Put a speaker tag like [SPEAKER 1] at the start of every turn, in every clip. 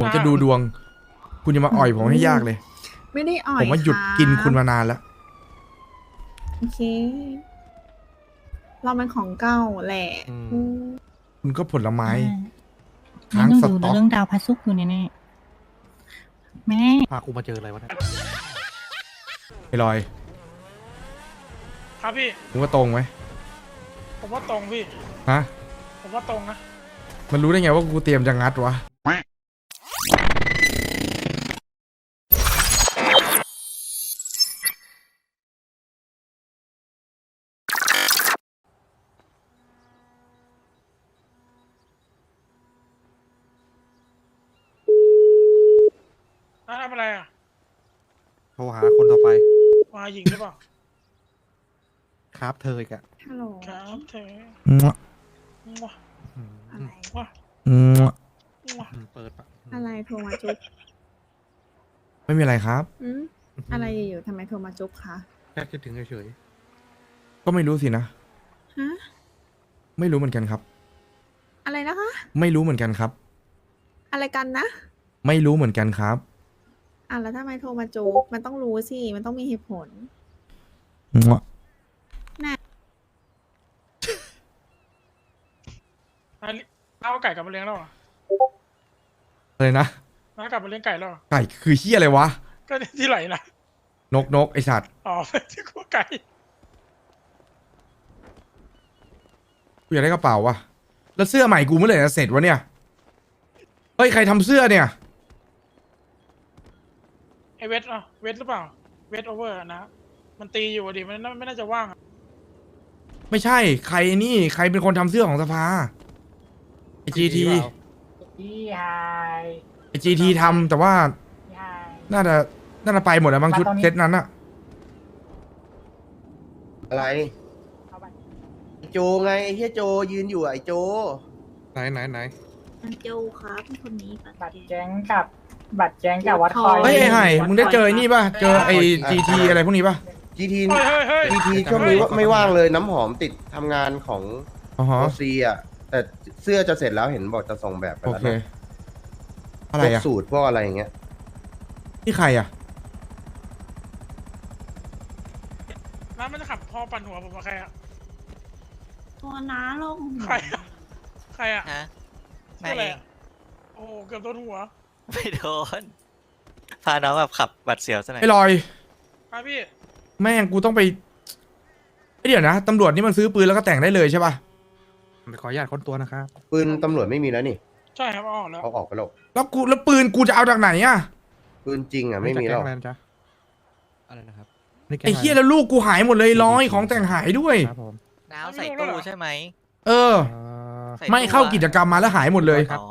[SPEAKER 1] ผมจะดูดวง คุณจะมาอ่อยผมให้ยากเลย
[SPEAKER 2] ไม่ได้อ่อย
[SPEAKER 1] ผมว่าหยุด
[SPEAKER 2] รับ
[SPEAKER 1] กินคุณมานานแล้ว
[SPEAKER 2] โอเค เรามันของเก่าแหละ
[SPEAKER 3] อืม
[SPEAKER 2] อืม
[SPEAKER 1] คุณก็ผลไม้
[SPEAKER 4] แม่
[SPEAKER 1] ค้าง
[SPEAKER 4] ต้อง
[SPEAKER 1] ส
[SPEAKER 4] ดู
[SPEAKER 1] ต็อก
[SPEAKER 4] เรื่องดาวพระศุกร์อยู่แน่ๆแม่
[SPEAKER 3] พากูมาเจออะไรวะเนี่ย
[SPEAKER 1] ไอ้ลอย
[SPEAKER 5] ครับพี่
[SPEAKER 1] มึงว่าตรงไหม
[SPEAKER 5] ผมว่าตรงพี่
[SPEAKER 1] ฮะ
[SPEAKER 5] ผมว่าตรงนะ
[SPEAKER 1] มันรู้ได้ไงว่ากูเตรียมจะงัดวะ
[SPEAKER 5] อะทำอะไรอะ
[SPEAKER 3] โทรหาคนต่อไป
[SPEAKER 5] มาหญิงหรือเปล่า
[SPEAKER 3] ครับเธออีกอะ
[SPEAKER 2] ฮัลโหล
[SPEAKER 5] ครับเธอ
[SPEAKER 1] อืม
[SPEAKER 5] ว้า
[SPEAKER 3] อืม
[SPEAKER 2] อะไร
[SPEAKER 5] ว้า
[SPEAKER 1] อืม
[SPEAKER 5] ว้า
[SPEAKER 3] อืมเปิดปะ
[SPEAKER 2] อะไรโทรมาจุ๊บ
[SPEAKER 1] ไม่มีอะไรครับ
[SPEAKER 2] อืมอะไรอยู่ๆทำไมโทรมาจุ๊บคะ
[SPEAKER 3] แค่คิดถึงเฉย
[SPEAKER 1] ก็ไม่รู้สินะ
[SPEAKER 2] ฮะ
[SPEAKER 1] ไม่รู้เหมือนกันครับ
[SPEAKER 2] อะไรนะคะ
[SPEAKER 1] ไม่รู้เหมือนกันครับ
[SPEAKER 2] อะไรกันนะ
[SPEAKER 1] ไม่รู้เหมือนกันครับ
[SPEAKER 2] อะแล้วทำไมโทรมาจุ๊บมันต้องรู้สิมันต้องมีเหตุผล
[SPEAKER 5] อะ เอาไก่กลับมาเลี้ยงแล้วเหรอ
[SPEAKER 1] อะไรนะ
[SPEAKER 5] น้ากลับมาเลี้ยงไก่แล้วเหรอ
[SPEAKER 1] ไก่คือเฮียอะไรวะ
[SPEAKER 5] ก็ที่ไหลนะ
[SPEAKER 1] นกนกไอสัตว์
[SPEAKER 5] อ๋อที่กูไก่
[SPEAKER 1] กูอยากได้กระเป๋าวะแล้วเสื้อใหม่กูเมื่อไหร่จะเสร็จวะเนี่ย เฮ้ย ใครทำเสื้อเนี่ย
[SPEAKER 5] ไอเวทอะเวทหรือเปล่า เวทโอเวอร์นะ มันตีอยู่อะดิมันน่าไม่น่าจะว่างอะ
[SPEAKER 1] ไม่ใช่ ใครนี่ ใครเป็นคนทำเสื้อของสภาไอ จีที
[SPEAKER 6] พี่ไฮ
[SPEAKER 1] ไอจีทีทำแต่ว่า
[SPEAKER 6] พี่ไฮ
[SPEAKER 1] น่าจะน่าจะไปหมดแล้วบาง
[SPEAKER 6] มา
[SPEAKER 1] ชุด
[SPEAKER 6] ตอนนี้
[SPEAKER 1] เซตนั้นอะ
[SPEAKER 7] อะไร
[SPEAKER 6] เอาไป
[SPEAKER 7] ไอ้โจไงไอ้เฮียโจยืนอยู่อะไอ้โจ
[SPEAKER 3] ไหนไหนไหน
[SPEAKER 8] มันโจครับคนนี้ปะ
[SPEAKER 6] บัตรแก๊งกับบัตรแก๊งกับวัดคอย
[SPEAKER 1] เฮ้ยไอ้ไห่มึงได้เจอไอ้นี่ป่ะเจอไอจีทีอะไรพวกนี้ป่ะ
[SPEAKER 7] จีที
[SPEAKER 5] เฮ้ยเฮ้ยเฮ้ย
[SPEAKER 7] จีทีช่วงนี้ว่าไม่ว่างเลยน้ำหอมติดทำงานของ
[SPEAKER 1] อ๋อฮะ
[SPEAKER 7] โอซีอะแต่ เสื้อจะเสร็จแล้วเห็นบอกจะส่งแบบไป
[SPEAKER 1] โอ
[SPEAKER 7] แล้ว
[SPEAKER 1] เค
[SPEAKER 7] นะ
[SPEAKER 1] อะไร
[SPEAKER 7] พวก
[SPEAKER 1] อะ
[SPEAKER 7] สูตรพวกอะไรอย่างเงี้ย
[SPEAKER 1] นี่ใครอะ
[SPEAKER 5] น้ำมันจะขับพอปั่นหัวผมกับใครอะ
[SPEAKER 8] ตัวน้าลง
[SPEAKER 5] ใครอะใครอะ
[SPEAKER 9] ฮะ
[SPEAKER 5] ชื่ออะไรอะโอ้โหเกือบโดนหัว
[SPEAKER 9] ไม่โดน พาน้องแบบขับบัดเสียวซะหน่อย
[SPEAKER 1] ไอ้ลอย
[SPEAKER 5] อะพี่
[SPEAKER 1] แม่งกูต้องไปเอ้ยเดี๋ยวนะตำรวจนี่มันซื้อปืนแล้วก็แต่งได้เลยใช่ป่ะ
[SPEAKER 3] ขออนุญาตค้นตัวนะครับ
[SPEAKER 7] ปืนตำรวจไม่มีแล้วนี่
[SPEAKER 5] ใช่ครับเอาออกแล้ว
[SPEAKER 7] เอาออกไปแล้ว
[SPEAKER 1] แล้วกูแล้วปืนกูจะเอาจากไหนอะ
[SPEAKER 7] ปืนจริงอะไม่มี
[SPEAKER 3] แล้
[SPEAKER 7] แล้วว
[SPEAKER 3] อะไรนะจ๊ะอะไรนะครับนี่แก
[SPEAKER 1] ไอ้เฮียแล้วลูกกูหายหมดเลยร้อยของแต่งหายด้วย
[SPEAKER 3] ครับผม
[SPEAKER 9] น้าวใส่ตู้ใช่ไหม
[SPEAKER 1] เออ
[SPEAKER 3] เอ่อ
[SPEAKER 9] ใส่
[SPEAKER 1] ไม่
[SPEAKER 9] ตู้
[SPEAKER 1] เข้า
[SPEAKER 9] อะ
[SPEAKER 1] กิจกรรมมาแล้วหายหมดเลย
[SPEAKER 9] อ๋อ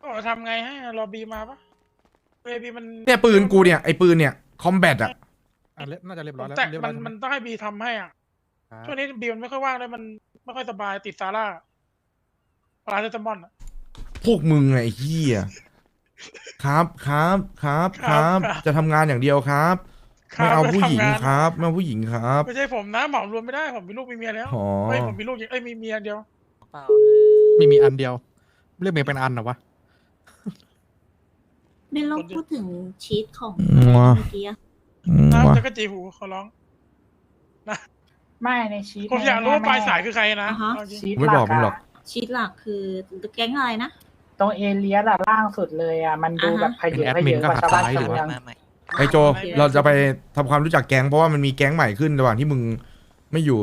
[SPEAKER 5] โอ้ทำไงให้รอบีมาปะเอบีมัน
[SPEAKER 1] เนี่ยปืนกูเนี่ยไอ้ปืนเนี่ยคอมแบทอะ
[SPEAKER 3] อะเรียบน่าจะเรียบ
[SPEAKER 5] ผ
[SPEAKER 3] ร้อย
[SPEAKER 5] ม
[SPEAKER 3] แล้ว
[SPEAKER 5] แต่
[SPEAKER 3] เรียบ
[SPEAKER 5] มั
[SPEAKER 3] ร้อนย
[SPEAKER 5] มันต้องให้บีทำให้อะ
[SPEAKER 3] ครับ
[SPEAKER 5] ช่วงนี้บีมันไม่ค่อยว่างเลยมัน ไม่ค่อยสบายติดซาร่าปลาเซตามอนอะ
[SPEAKER 1] พวกมึงไงไอ้เฮียครับครับครับครับจะทำงานอย่างเดียวครับไม่เอาผู้หญิง
[SPEAKER 5] ทำาน
[SPEAKER 1] ครับไม่เอาผู้หญิงครับ
[SPEAKER 5] ไม่ใช่ผมนะเหมารวมไม่ได้ผมมีลูกมีเมียแล้ว
[SPEAKER 1] อ๋อ
[SPEAKER 5] เอ้ยผมมีลูกเอ้ยมีเมียเดียว
[SPEAKER 9] เปล่า
[SPEAKER 3] มีมีอันเดียว เรียกเมย์เป็นอันเหรอวะ
[SPEAKER 8] ไม่ลองพูดถึงชีตของ
[SPEAKER 1] อืม
[SPEAKER 8] เมื่อกี้อะ
[SPEAKER 5] น้ำจะกระจีหูขอร้อง
[SPEAKER 6] ไม่ในชีต
[SPEAKER 5] ผมอยากรู้ว่าปลายสายคือใครนะ
[SPEAKER 8] อ่าฮะ
[SPEAKER 5] เอาจริง
[SPEAKER 6] ชีต
[SPEAKER 1] ไม่บอกมึงหรอก
[SPEAKER 8] ชีตหลักคือแก๊งอะไรนะ
[SPEAKER 6] ตรงเอเลียสอะล่างสุดเลยอะมันดูแบบพเย
[SPEAKER 3] เป็น
[SPEAKER 6] อะ
[SPEAKER 3] แอด
[SPEAKER 6] พ
[SPEAKER 3] มิ
[SPEAKER 6] เย
[SPEAKER 3] น
[SPEAKER 6] อะ
[SPEAKER 3] ก็
[SPEAKER 6] กว่าชาวบ้าน
[SPEAKER 3] หักซ้าย
[SPEAKER 6] ชาว
[SPEAKER 3] อยู่
[SPEAKER 6] เมือง
[SPEAKER 9] มาใหม่
[SPEAKER 1] ไอ้โจ เราจะไปทำความรู้จักแก๊งเพราะว่ามันมีแก๊งใหม่ขึ้นระหว่างที่มึงไม่อยู่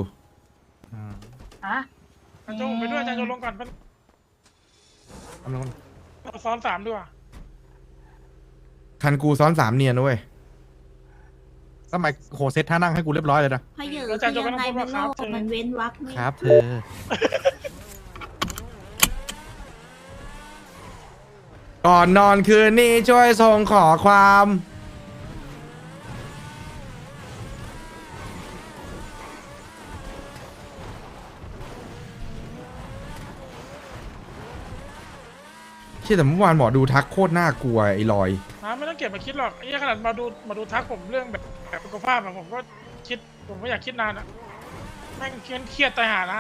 [SPEAKER 3] อืม
[SPEAKER 6] อะ
[SPEAKER 5] อาจารย์ผมไปด้วยอาจารย์โจลงก่อนเป็น
[SPEAKER 3] กำลัง
[SPEAKER 5] เอาซ้อนสามด้วยว่ะ
[SPEAKER 1] คันกูซ้อนสามเนียนนะเว้ย
[SPEAKER 3] สมัยโหเซตท่านั่งให้กูเรียบร้อยเลยนะ
[SPEAKER 8] พะเยอะคือยังไงมันโลกมันเว้นวักไม่
[SPEAKER 3] ครับ เธอ
[SPEAKER 1] ก่อนนอนคืนนี้ช่วยส่งขอความ เชื่อแต่เมื่อวานหมอดูทักโคตรน่ากลัวไอ้ลอย
[SPEAKER 5] น้ำไม่ต้องเก็บมาคิดหรอกไอ้เหี้ยขนาดมาดูมาดูทักผมเรื่องแบบ แบบสุขภาพอะผมก็คิดผมก็อยากคิดนานอะแม่งเครียดเครียดตายหานะ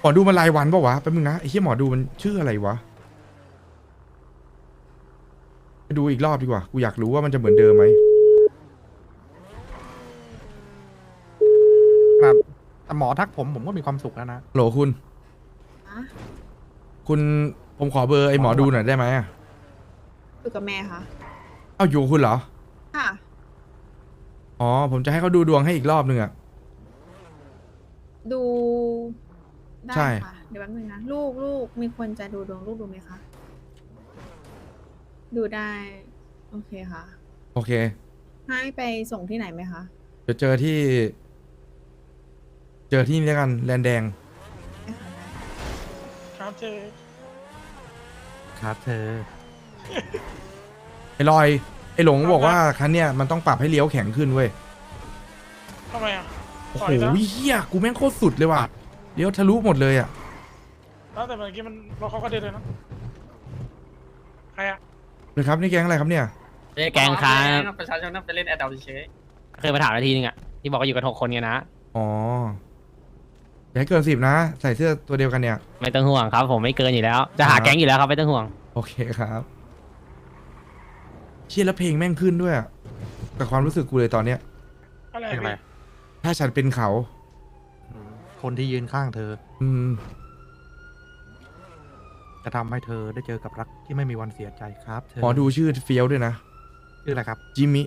[SPEAKER 1] หมอดูมันรายวันปะวะแป๊บนึงนะไอ้เหี้ยหมอดูมันชื่ออะไรวะไปดูอีกรอบดีกว่า กูอยากรู้ว่ามันจะเหมือนเดิมไหม
[SPEAKER 3] ครับแต่หมอทักผมผมก็มีความสุขแล้วนะ
[SPEAKER 1] โหลคุณ
[SPEAKER 2] อะ
[SPEAKER 1] คุณผมขอเบอร์ไอ้หมอดูหน่อยได้ไหมอะ
[SPEAKER 2] อยู่กับแม่ค่ะ
[SPEAKER 1] เอ้าอยู่กับคุณเหรอ
[SPEAKER 2] ค่ะ
[SPEAKER 1] อ๋อ ผมจะให้เขาดูดวงให้อีกรอบหนึ่งอะ
[SPEAKER 2] ดูได้
[SPEAKER 1] ใช่
[SPEAKER 2] ค่ะเดี๋ยวแป๊บนึงนะ ลูกลูกมีคนจะดูดวงลูกดูไหมคะ ดูได้ โอเคค่ะ
[SPEAKER 1] โอเค
[SPEAKER 2] ให้ไปส่งที่ไหนไหมคะ
[SPEAKER 1] เดี๋ยวเจอที่ เจอที่นี่แล้วกัน แลนแดง
[SPEAKER 2] ได้ค่ะได้
[SPEAKER 5] ครับเจ
[SPEAKER 3] ครับเธอ
[SPEAKER 1] ไอ้ลอยไอ้ หลงบอกว่าคันเนี้ยมันต้องปรับให้เลี้ยวแข็งขึ้นเว้ย
[SPEAKER 5] ทำไมอะ
[SPEAKER 1] โอ้
[SPEAKER 5] ปล่
[SPEAKER 1] โห
[SPEAKER 5] อยนะ
[SPEAKER 1] เฮียกูแม่งโคตรสุดเลยว่ะเลี้ยวทะลุหมดเลยอะ
[SPEAKER 5] แล้วแต่เมื่อกี้มันเราเขาก็เดินเลยนะใครอะ
[SPEAKER 1] เลยครับนี่แก๊งอะไรครับเนี่ย
[SPEAKER 10] เจ๊แกงค้า
[SPEAKER 9] ประชาชนน่าไปเล่นแอดดอเฉย
[SPEAKER 10] เคยมาถามนาทีนึงอะที่บอกว่าอยู่กันหกคนไงนะ
[SPEAKER 1] อ๋ออย่าให้เกินสิบนะ ใส่เสื้อตัวเดียวกันเนี่ย
[SPEAKER 10] ไม่ต้องห่วงครับ ผมไม่เกินอยู่แล้ว จะหา
[SPEAKER 1] ครับ
[SPEAKER 10] แก๊งอยู่แล้วครับ ไม่ต้องห่วง
[SPEAKER 1] โอเคครับ เชี่ยแล้วเพลงแม่งขึ้นด้วยอะกับความรู้สึกกูเลยตอนเนี้ย
[SPEAKER 5] อะไร
[SPEAKER 3] เป็นอะไร
[SPEAKER 5] พี่
[SPEAKER 1] ถ้าฉันเป็นเขา
[SPEAKER 3] อืมคนที่ยืนข้างเธอ
[SPEAKER 1] อืม
[SPEAKER 3] จะทำให้เธอได้เจอกับรักที่ไม่มีวันเสียใจครับเธอ
[SPEAKER 1] หมอดูชื่อเฟี้ยวด้วยนะ
[SPEAKER 3] ชื่ออะไรครับ
[SPEAKER 1] จิมมิ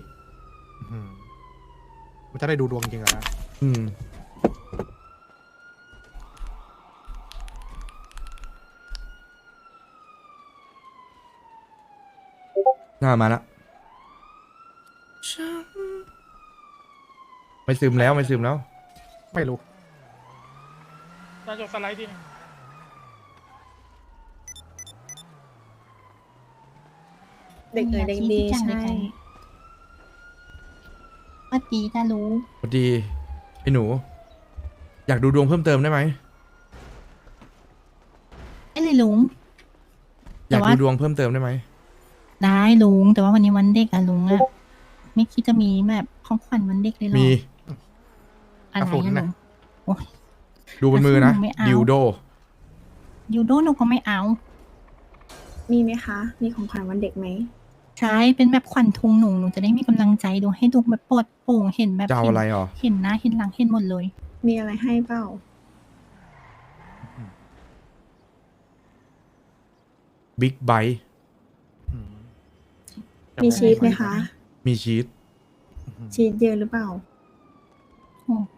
[SPEAKER 3] อืมมันจะได้ดูดวงจริงเหรอนะ
[SPEAKER 1] อืม น่ามาละ ไม่ซึมแล้วไม่ซึมแล้ว
[SPEAKER 3] ไม่รู้
[SPEAKER 5] น่าจะสไลด์ทีนึง
[SPEAKER 2] เด็กเอ๋ยเด็กดีใช่
[SPEAKER 4] ว่าดีจะรู้
[SPEAKER 1] สวัสดีไอ้หนู อยากดูดวงเพิ่มเติมได้ไหม
[SPEAKER 4] ไอ้เลยลุง
[SPEAKER 1] อยาก
[SPEAKER 4] แต่ว่า
[SPEAKER 1] ดูดวงเพิ่มเติมได้ไหม
[SPEAKER 4] ได้ลุง แต่ว่าวันนี้วันเด็กอะลุงอะไม่คิดจะมีแบบของขวัญวันเด็กเลยหรอ
[SPEAKER 1] มี
[SPEAKER 4] อะไร
[SPEAKER 3] กระสุน
[SPEAKER 4] อะลุ
[SPEAKER 3] นะ
[SPEAKER 4] งโอ้ย
[SPEAKER 1] ดูบนมือนะ
[SPEAKER 4] ไม่เอา
[SPEAKER 1] ดิวโด
[SPEAKER 4] ยูโดหนูก็ไม่เอา
[SPEAKER 2] มีไหมคะ มีของขวัญวันเด็กไหม
[SPEAKER 4] ใช้เป็นแบบขวัญทุงหนูหนูจะได้มีกำลังใจดูให้ดูแบบปลดโปร่งเห็นแบบ
[SPEAKER 1] จะเอา
[SPEAKER 4] เห็น
[SPEAKER 1] อะไรหรอ
[SPEAKER 4] เห็นหน้าเห็นหลังเห็นหมดเลย
[SPEAKER 2] มีอะไรให้เปล่า
[SPEAKER 1] บิ๊กไบ
[SPEAKER 3] อืม
[SPEAKER 2] มีชีสไหมคะ
[SPEAKER 1] มีชีส
[SPEAKER 2] ชีสเยอะหรือเปล่า
[SPEAKER 5] แล้ว
[SPEAKER 4] ห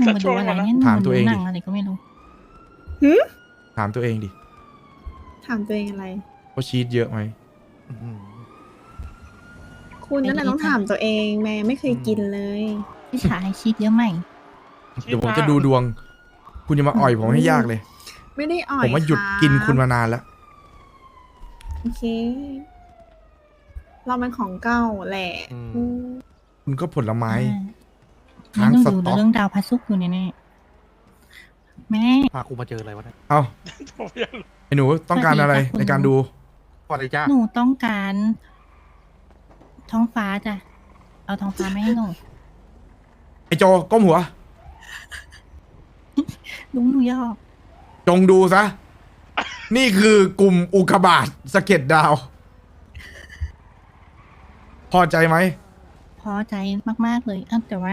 [SPEAKER 4] นู
[SPEAKER 5] แล้ว
[SPEAKER 4] มา
[SPEAKER 5] โช
[SPEAKER 4] ดู
[SPEAKER 5] ว์
[SPEAKER 4] อะไร
[SPEAKER 5] มาแล้ว
[SPEAKER 4] เนี่ยหนู
[SPEAKER 1] ถาม
[SPEAKER 4] มา
[SPEAKER 1] ตั
[SPEAKER 4] ดู
[SPEAKER 1] วเองดิ
[SPEAKER 4] หนังอะไรก็ไม่รู้
[SPEAKER 1] ถามตัวเองดิ
[SPEAKER 2] ถามตัวเองอะไร
[SPEAKER 1] ว่าชีสเยอะไหม
[SPEAKER 3] อืม
[SPEAKER 2] คุณนั่นแหละต้องถามตัวเองแม่ไม่เคยกินเลย
[SPEAKER 4] พี่ชายชีดเยอะไหม
[SPEAKER 1] เดี๋ยวผมจะดูดวง คุณจะมาอ่อยผมให้ยากเลย
[SPEAKER 2] ไม่ได้อ่อย
[SPEAKER 1] ผมว่าหยุด
[SPEAKER 2] รับ
[SPEAKER 1] กินคุณมานานแล้ว
[SPEAKER 2] โอเคเรามันของเก่าแหละ
[SPEAKER 3] อืม
[SPEAKER 2] อืม
[SPEAKER 1] คุณก็ผลไม้
[SPEAKER 4] อ่า
[SPEAKER 1] ค้าง
[SPEAKER 4] นี่ห
[SPEAKER 1] ส
[SPEAKER 4] นู
[SPEAKER 1] ต็
[SPEAKER 4] ดู
[SPEAKER 1] อก
[SPEAKER 4] เรื่องดาวพระศุกร์อยู่แน่ๆแม่
[SPEAKER 3] พากูมาเจออะไรวะเนี่ย
[SPEAKER 1] เอา
[SPEAKER 5] ผมอยากรู้
[SPEAKER 1] ไอ้หนูต้องการอะไร
[SPEAKER 4] สวัสดีค่ะคุณ
[SPEAKER 1] ในการดู
[SPEAKER 3] สวัสดีจ้า
[SPEAKER 4] หนูต้องการ ท้องฟ้าจ้ะ เอาท้องฟ้าไม่ให้หนู
[SPEAKER 1] ไอ้โจก้มหัว
[SPEAKER 4] ลุงหนูยอก
[SPEAKER 1] จงดูซะ นี่คือกลุ่มอุกกาบาตสะเก็ดดาว พอใจไหม
[SPEAKER 4] พอใจมากๆเลยอ้าวแต่ว่า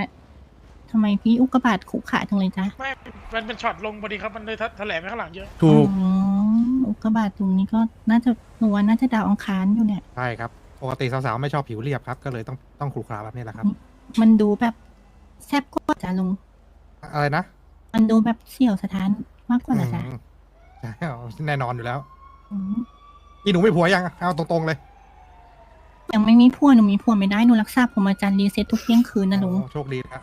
[SPEAKER 4] ทำไมพี่อุกกาบาตขู่ขาจังเลยจ๊ะ
[SPEAKER 5] ไม่มันเป็นช็อตลงพอดีครับ มันเลยแถลงไปข้างหลังเยอะ
[SPEAKER 1] ถูก
[SPEAKER 4] อ๋ออุกกาบาตตรงนี้ก็น่าจะหนูว่าน่าจะดาวอังคารอยู่เนี่ย
[SPEAKER 3] ใช่ครับ ปกติสาวๆ ไม่ชอบผิวเรียบครับ ก็เลยต้องต้องขรุขระแบบนี้แหละครับ
[SPEAKER 4] มันดูแบบแซ่บกว่าจ้ะลุง
[SPEAKER 3] อะไรนะ
[SPEAKER 4] มันดูแบบเสี่ยวสถานมากกว่าเหรอจ๊ะ
[SPEAKER 3] อืมใช่เอาแน่นอนอยู่แล้ว
[SPEAKER 4] อืม
[SPEAKER 3] อีหนูไม่ผัวยัง เอาตรงๆเลย
[SPEAKER 4] ยังไม่มีผัวหนูมีผัวไม่ได้หนูรักษาผมอาจารย์รีเซ็ตทุกเที่ยงคืนนะลุง
[SPEAKER 3] โอ้โชคดีนะ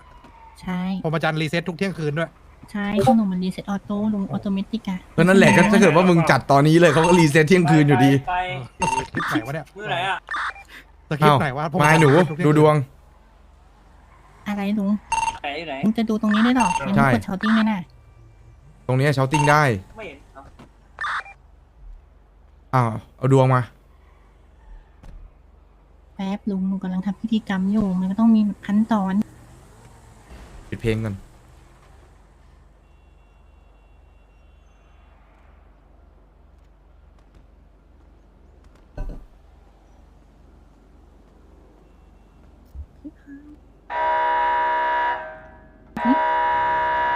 [SPEAKER 4] ใช่
[SPEAKER 3] ผมอาจารย์รีเซ็ตทุกเที่ยงคืนด้วย
[SPEAKER 4] ใช่ของหนูมันรีเซ็ตออโต้ลุงออโตเมติกอะ
[SPEAKER 1] ก็นั่นแหละก็ถ้าเกิดว่ามึงจัดตอนนี้เลยเขาก็รีเซ็ตเที่ยงคืนอยู่ดี
[SPEAKER 9] ไป
[SPEAKER 3] คลิปไหนวะเนี่ย
[SPEAKER 9] มือไหนอะ
[SPEAKER 3] สคริป
[SPEAKER 1] เอ้า
[SPEAKER 3] ต์ไหนวะผม
[SPEAKER 1] มาหนู
[SPEAKER 3] ทุกเที่ย
[SPEAKER 1] ดู
[SPEAKER 3] คื
[SPEAKER 1] ดวง
[SPEAKER 4] อะไรลุง
[SPEAKER 9] ไหนอยู่ไหน
[SPEAKER 4] ลุงจะดูตรงนี้ได้หรอยัง
[SPEAKER 1] ใช่
[SPEAKER 4] ไม่กดเชาติ้งเลยนะ
[SPEAKER 1] ตรงนี้เชาติ้งได้
[SPEAKER 9] ไม่เห็นเอา
[SPEAKER 1] อ้าวเอาดวงมา
[SPEAKER 4] แป๊บลุงหนูกำลังทำพิธีกรรมอยู่มันก็ต้องมีแบบขั้นตอน
[SPEAKER 1] ปิดเพลงกัน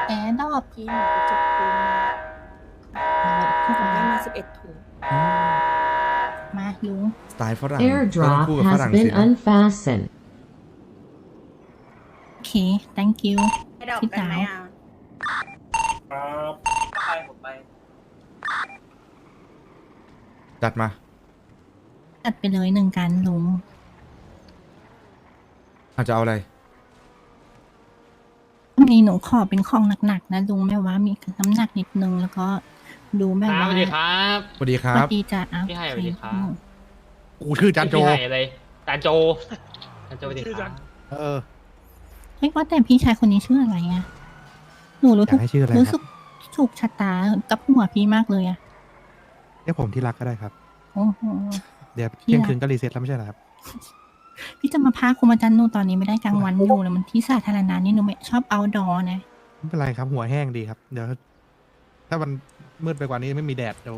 [SPEAKER 4] แอร์ดรอป
[SPEAKER 2] พี่หนูไปจุดปูนมาผมได้มาสิบเอ็ดถุง
[SPEAKER 4] มาลุง
[SPEAKER 1] สไตล์ฝรั่งก็ต้อง
[SPEAKER 11] Airdrop
[SPEAKER 1] คู่กับฝ
[SPEAKER 11] has
[SPEAKER 1] รั่ง
[SPEAKER 11] been
[SPEAKER 1] สินะ
[SPEAKER 11] unfastened.
[SPEAKER 4] โอเค thank you
[SPEAKER 8] ให้ดอก
[SPEAKER 4] พี่
[SPEAKER 8] กันไหม
[SPEAKER 4] สาว
[SPEAKER 8] อะ
[SPEAKER 9] ครับไปผมไป
[SPEAKER 1] จัดมา
[SPEAKER 4] จัดไปเลยหนึ่งกันลุง
[SPEAKER 1] อาจจะเอาอะไร
[SPEAKER 4] มีหนูขอเป็นของหนักๆนะลุงแม่ว่ามีน้ำหนักนิดนึงแล้วก็ดูแม่
[SPEAKER 10] ครับ
[SPEAKER 4] ว่า
[SPEAKER 10] สวัสดีครับ
[SPEAKER 1] สวัสดีค
[SPEAKER 4] ส
[SPEAKER 1] รั
[SPEAKER 4] วั
[SPEAKER 1] บ
[SPEAKER 4] สดีจ้ะอ้าว
[SPEAKER 10] พี่ไฮสวัสดีครับ
[SPEAKER 3] กูชื่อจานโจ
[SPEAKER 10] พี่ไห่เลยจานโจจานโจสวัสดี
[SPEAKER 5] ชื่อ
[SPEAKER 10] ค
[SPEAKER 5] จั
[SPEAKER 10] รับ
[SPEAKER 5] น
[SPEAKER 3] เออ
[SPEAKER 4] เฮ้ยว่าแต่พี่ชายคนนี้ชื่ออะไรอะหนูรู้
[SPEAKER 3] อยากให้ชื่ออะไรครับ
[SPEAKER 4] รู้สึกถูกชะตากับหัวพี่มากเลยอะ
[SPEAKER 3] เรียกผมที่รักก็ได้ครับ
[SPEAKER 4] โอ้โห
[SPEAKER 3] เดี๋ยว
[SPEAKER 4] ที่รัก
[SPEAKER 3] เที่ยงคืนก็รีเซ็ตแล้วไม่ใช่เหรอครับ
[SPEAKER 4] พี่จะมาพาคุมอาจารย์หนูตอนนี้ไม่ได้กลางวันอยู่แล้วมันที่สาธารณะนี่หนูไม่ชอบเอาดอนะ
[SPEAKER 3] ไม่เป็นไรครับ หัวแห้งดีครับ เดี๋ยว ถ้ามันมืดไปกว่านี้ไม่มีแดดเดี๋ยว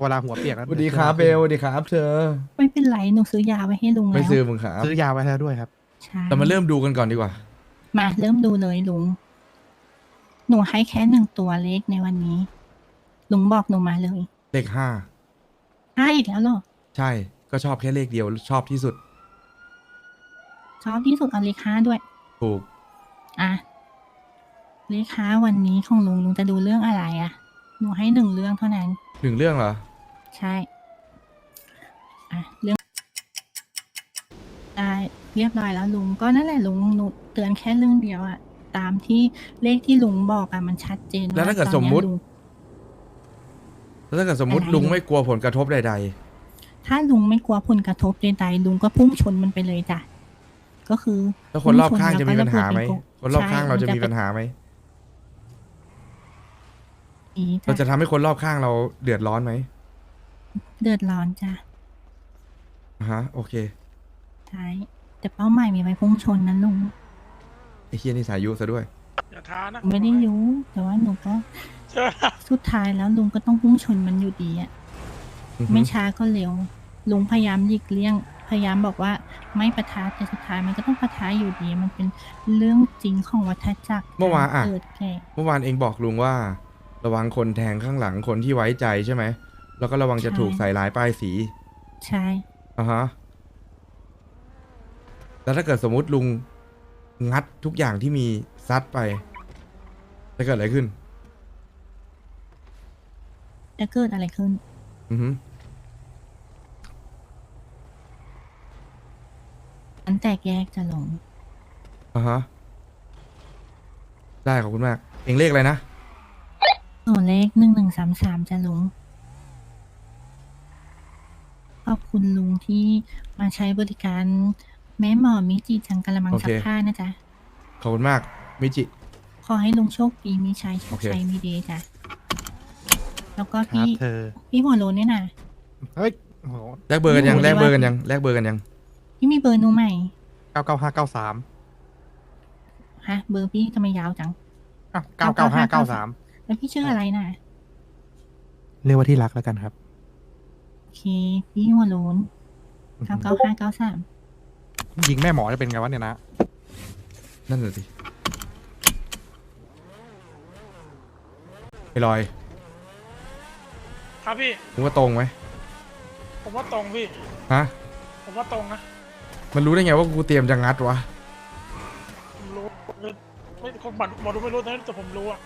[SPEAKER 3] เวลาหัวเปียกแล้ว
[SPEAKER 1] สวัสดีครับเบลสวัสดีครับ เธอ
[SPEAKER 4] ไม่เป็นไรหนูซื้อยาไว้ให้ลุง
[SPEAKER 1] ไม่
[SPEAKER 4] แล้ว
[SPEAKER 1] ซื้อมึงครับ
[SPEAKER 3] ซื้อยาไว้แล้วด้วยครับ
[SPEAKER 4] ใช่
[SPEAKER 1] เรามาเริ่มดูกันก่อนดีกว่า
[SPEAKER 4] มาเริ่มดูเลยลุง หนูให้แค่หนึ่งตัวเลขในวันนี้ ลุงบอกหนูมาเลย
[SPEAKER 1] เลขห้า
[SPEAKER 4] ห้าอีกแล้วเหรอ
[SPEAKER 1] ใช่ก็ชอบแค่เลขเดียวชอบที่สุด
[SPEAKER 4] ชอบที่สุดเอาเลขห้าด้วย
[SPEAKER 1] ถูก
[SPEAKER 4] อะ เลขห้าวันนี้ของลุงลุงจะดูเรื่องอะไรอะ หนูให้หนึ่งเรื่องเท่านั้น
[SPEAKER 1] หนึ่งเรื่องเหรอ
[SPEAKER 4] ใช่ อะ เรื่องได้ เรียบร้อยแล้วลุง ก็นั่นแหละลุงหนูเตือนแค่เรื่องเดียวอะตามที่เลขที่ลุงบอกอะมันชัดเจน
[SPEAKER 1] แล้วถ้าเกิด
[SPEAKER 4] ตอน
[SPEAKER 1] สมมุติ
[SPEAKER 4] นี้ยลุง
[SPEAKER 1] แล้วถ้าเกิดสมมติ
[SPEAKER 4] อะไร
[SPEAKER 1] ลุง
[SPEAKER 4] ลูก
[SPEAKER 1] ไม่กลัวผลกระทบใด
[SPEAKER 4] ถ้าลุงไม่กลัวผลกระทบใดๆลุงก็พุ่งชนมันไปเลยจ้ะก็คือ
[SPEAKER 1] ๆ แล้วคนรอบข้างจะมีปัญหาไหม
[SPEAKER 4] พุ่งช
[SPEAKER 1] คนรอบข้างเราจะมี
[SPEAKER 4] ใช่
[SPEAKER 1] ปัญหาไหม
[SPEAKER 4] อี
[SPEAKER 1] เราจะ
[SPEAKER 4] จ้ะ
[SPEAKER 1] ทำให้คนรอบข้างเราเดือดร้อนไหม
[SPEAKER 4] เดือดร้อนจ้ะ
[SPEAKER 1] อ่าฮะ โอเค
[SPEAKER 4] ใช่ แต่เป้าหมายมีไว้พุ่งชนนะลุง
[SPEAKER 1] ไอ้เฮียนี่สายยุซะด้วย
[SPEAKER 5] อย่าท้านะ
[SPEAKER 4] ไม่ได้ยุแต่ว่าหนูก็
[SPEAKER 5] เชื่อนะ
[SPEAKER 4] สุดท้ายแล้วลุงก็ต้องพุ่งชนมันอยู่ดีอะ
[SPEAKER 1] อือฮึ
[SPEAKER 4] ไม่ช้าก็เร็ว ลุงพยายามหลีกเลี่ยง พยายามบอกว่าไม่ปะทะแต่สุดท้ายมันก็ต้องปะทะอยู่ดี มันเป็นเรื่องจริงของวัฏจักร
[SPEAKER 1] เมื่อวานอะ
[SPEAKER 4] เกิดแก่
[SPEAKER 1] เมื่อวานเองบอกลุงว่า ระวังคนแทงข้างหลังคนที่ไว้ใจใช่ไหม แล้วก็ระวังจะถูกใส่ร้ายป้ายสี
[SPEAKER 4] ใช่
[SPEAKER 1] อ่าฮะ แล้วถ้าเกิดสมมุติลุงงัดทุกอย่างที่มีซัดไป จะเกิดอะไรขึ้น
[SPEAKER 4] จะเกิดอะไรขึ้น
[SPEAKER 1] อือฮึ
[SPEAKER 4] มันแตกแยกจะหลง
[SPEAKER 1] อ่าฮะ ได้ขอบคุณมาก เองเลขอะไรนะ
[SPEAKER 4] ส่วนเลขหนึ่งหนึ่งสามสามจะหลงขอบคุณลุงที่มาใช้บริการ แม่หมอมิจิจังกะละมัง
[SPEAKER 1] โอเค
[SPEAKER 4] ซักผ้านะจ๊ะ
[SPEAKER 1] ขอบคุณมาก มิจิ
[SPEAKER 4] ขอให้ลุงโชคดีมีชัยโช
[SPEAKER 1] โอ
[SPEAKER 4] ค
[SPEAKER 1] เค
[SPEAKER 4] ชัยมีเดย์จ้ะ แล้วก็
[SPEAKER 3] ครับ
[SPEAKER 4] พี่
[SPEAKER 3] เธอ
[SPEAKER 4] พี่หัวโลนเนี่ยนะ
[SPEAKER 3] เฮ้ยโอ้โห
[SPEAKER 1] แลกเบอร์กันยัง
[SPEAKER 4] โอ้โห
[SPEAKER 1] แลกเบอร์กันยังแลกเบอร์กันยัง
[SPEAKER 4] พี่มีเบอร์หนูใหม่
[SPEAKER 3] เก้าเก้าห้าเก้าสาม
[SPEAKER 4] ฮะ เบอร์พี่ทำไมยาวจัง
[SPEAKER 3] อ้าวเก้าเก้าห้าเก้าสาม
[SPEAKER 4] แล้วพี่ชื่ออะไรนะ
[SPEAKER 3] เรียกว่าที่รักแล้วกันครับ
[SPEAKER 4] โอเค พี่หัวโลนเก้าเก้าห้าเก้าสาม
[SPEAKER 3] ยิงแม่หมอจะเป็นไงวะเนี่ยนะ
[SPEAKER 1] นั่นน่ะสิไอ้ลอย
[SPEAKER 5] ครับพี่
[SPEAKER 1] มึงว่าตรงไหม
[SPEAKER 5] ผมว่าตรงพี่
[SPEAKER 1] ฮะ
[SPEAKER 5] ผมว่าตรงนะ
[SPEAKER 1] มันรู้ได้ไงว่ากูเตรียมจะงัดวะ
[SPEAKER 5] ผมรู้คือไม่คนบัตรบอรู้ไม่รู้นะแต่ผมรู้อะ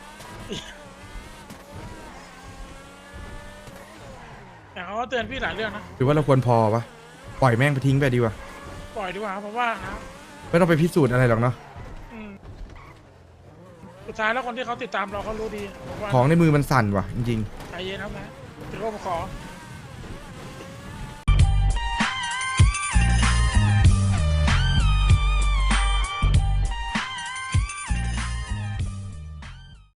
[SPEAKER 5] แต่เขาก็เตือนพี่หลายเรื่องนะ
[SPEAKER 1] หรือว่าเราควรพอปะปล่อยแม่งไปทิ้งไปดีกว่า
[SPEAKER 5] ปล่อยดีกว่าครับเพราะว่านะ
[SPEAKER 1] ไม่ต้องไปพิสูจน์อะไรหรอกเนาะ
[SPEAKER 5] อืมสุดท้ายแล้วคนที่เขาติดตามเราเขารู้ดีผมว่า
[SPEAKER 1] ของในมือมันสั่นว่ะจริง
[SPEAKER 5] ใจเย็นครับนะถือว่าผมขอ
[SPEAKER 1] ๆ